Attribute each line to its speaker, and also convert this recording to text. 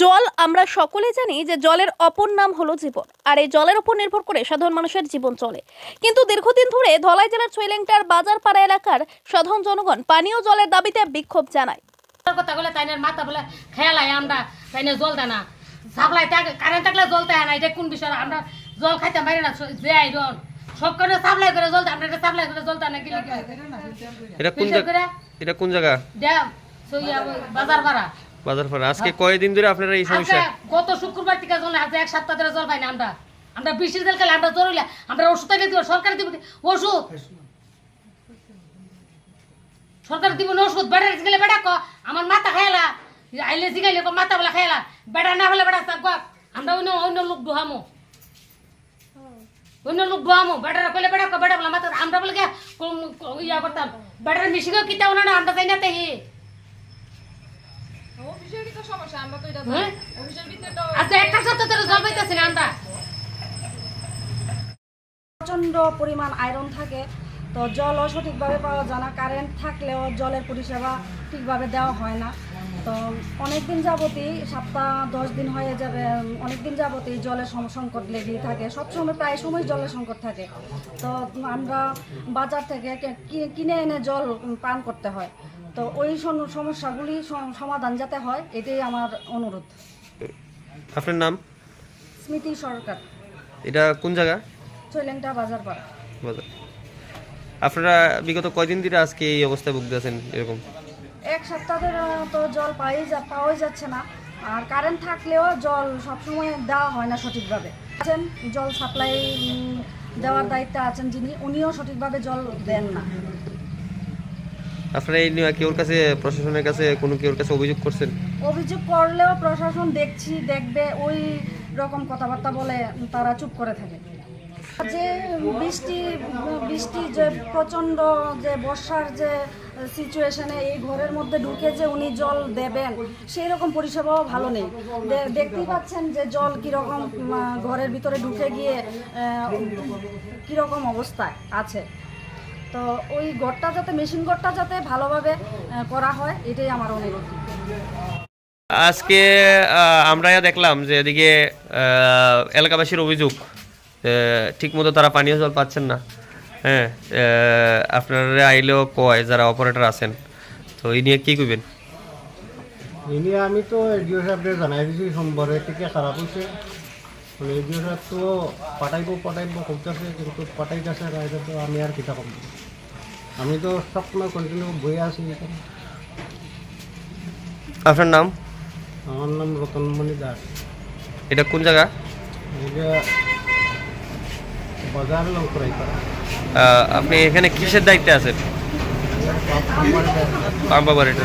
Speaker 1: জল আমরা সকলে জানি যে জলের অপর নাম হলো জীবন। আর এই জলের উপর নির্ভর করে সাধারণ মানুষের জীবন চলে। কিন্তু দীর্ঘদিন ধরে ধলাই জেলার ছৈলেংটার বাজারপাড়া এলাকার সাধারণ জনগণ পানীয় জলের দাবিতে বিক্ষোভ জানায়।
Speaker 2: কথা বলে তাই মাথা বলে খেয়ালাই আমরা তাই জল দেয় না। সাপ্লাই কারেন্ট থাকলে জল না এটা কোন বিষয়? আমরা জল খাইতে পারি না যে আইরন। সব করে সাপ্লাই করে জল আমরা এটা সাপ্লাই করে জল না গেলে
Speaker 3: এটা কোন জায়গা? এটা কোন জায়গা?
Speaker 2: ড্যাম বাজার ভাড়া
Speaker 3: বাজার ফারা। আজকে কয়দিন ধরে আপনারা এই সমস্যা?
Speaker 2: গত শুক্রবার থেকে জল আজকে এক সপ্তাহ ধরে জল পাই না আমরা। আমরা বৃষ্টির জল খেলে আমরা জল হইলে আমরা ওষুধ থেকে দিব সরকার দিব? ওষুধ? সরকার দিব না ওষুধ? বেড়া গেলে বেড়া ক? আমার মাথা খাইলা আইলে জিগাইলে ক মাথা বলা খাইলা বেড়া না হলে বেড়া থাক আমরা অন্য অন্য লোক ডুহামো অন্য লোক ডুহামো বেড়ারা কইলে বেড়া ক? বেড়া বলা মাথা আমরা বলে ইয়া করতাম। বেড়ার মিশিগেও কিতাও না আমরা তাই না তাই হ্যাঁ?
Speaker 4: অফিসের ভিতরে তো
Speaker 2: আচ্ছা
Speaker 5: প্রচণ্ড পরিমাণ আয়রন থাকে। তো জলও সঠিকভাবে পাওয়া যায় না কারেন্ট থাকলেও জলের পরিষেবা ঠিকভাবে দেওয়া হয় না। তো অনেক দিন যাবতই সপ্তাহ দশ দিন হয়ে যাবে অনেক দিন যাবতই জলের সংকট লেগেই থাকে। সবসময় প্রায় সময় জলের সংকট থাকে। তো আমরা বাজার থেকে কিনে এনে জল পান করতে হয়। তো ওই সমস্যাগুলি সমাধান যাতে হয় এটাই আমার অনুরোধ।
Speaker 3: আপনার নাম?
Speaker 5: স্মৃতি সরকার।
Speaker 3: এটা কোন জায়গা?
Speaker 5: চৈলেংটা বাজার পাড়া
Speaker 3: বাজার। আপনারা বিগত কয়দিন ধরে আজকে এই অবস্থায় ভুগতেছেন এরকম?
Speaker 5: এক সপ্তাহ ধরে তো জল পাই যা পাওয়াই যাচ্ছে না। আর কারেন্ট থাকলেও জল সবসময় দেওয়া হয় না সঠিকভাবে। আছেন জল সাপ্লাই দেওয়ার দায়িত্বে আছেন যিনি উনিও সঠিকভাবে জল দেন না।
Speaker 3: আপনারা এই নিয়ে কেউর কাছে প্রশাসনের কাছে কোনো কেউর কাছে অভিযোগ করছেন?
Speaker 5: অভিযোগ করলেও প্রশাসন দেখছি দেখবে ওই রকম কথাবার্তা বলে তারা চুপ করে থাকে। যে বৃষ্টি বৃষ্টি যে প্রচণ্ড যে বর্ষার যে সিচুয়েশনে এই ঘরের মধ্যে ঢুকে যে উনি জল দেবেন, সেই রকম পরিষেবাও ভালো নেই। দেখতেই পাচ্ছেন যে জল কীরকম ঘরের ভিতরে ঢুকে গিয়ে কীরকম অবস্থায় আছে। তো ওই ঘরটা যাতে, মেশিন ঘরটা যাতে ভালোভাবে করা হয়, এটাই আমার অনুরোধ।
Speaker 3: আজকে আমরা দেখলাম যে এদিকে এলাকাবাসীর অভিযোগ ঠিক মতো তারা পানীয় জল পাচ্ছেন না। হ্যাঁ আপনারা আইলেও কয় যারা অপারেটর আছেন? তো এই নিয়ে কি কইবেন?
Speaker 6: এনে আমি তো এডিও সাহেবকে জানাই দিছি সোমবারে থেকে খারাপ হয়েছে মানে এডিও সাহেব তো পাঠাইব পাঠাইব করতেছে কিন্তু পাঠাইতেছে এটা তো আমি আর কিতা কম। আমি তো সবসময় কন্টিনিউ বয়ে আছি। এখানে
Speaker 3: আপনার নাম?
Speaker 6: আমার নাম রতনমণি দাস।
Speaker 3: এটা কোন জায়গা?
Speaker 6: এটা বাজার লঙ্করাই পাড়া
Speaker 3: আহ, আপনি এখানে কিসের দায়িত্বে আছেন? পাম্প বাড়িটা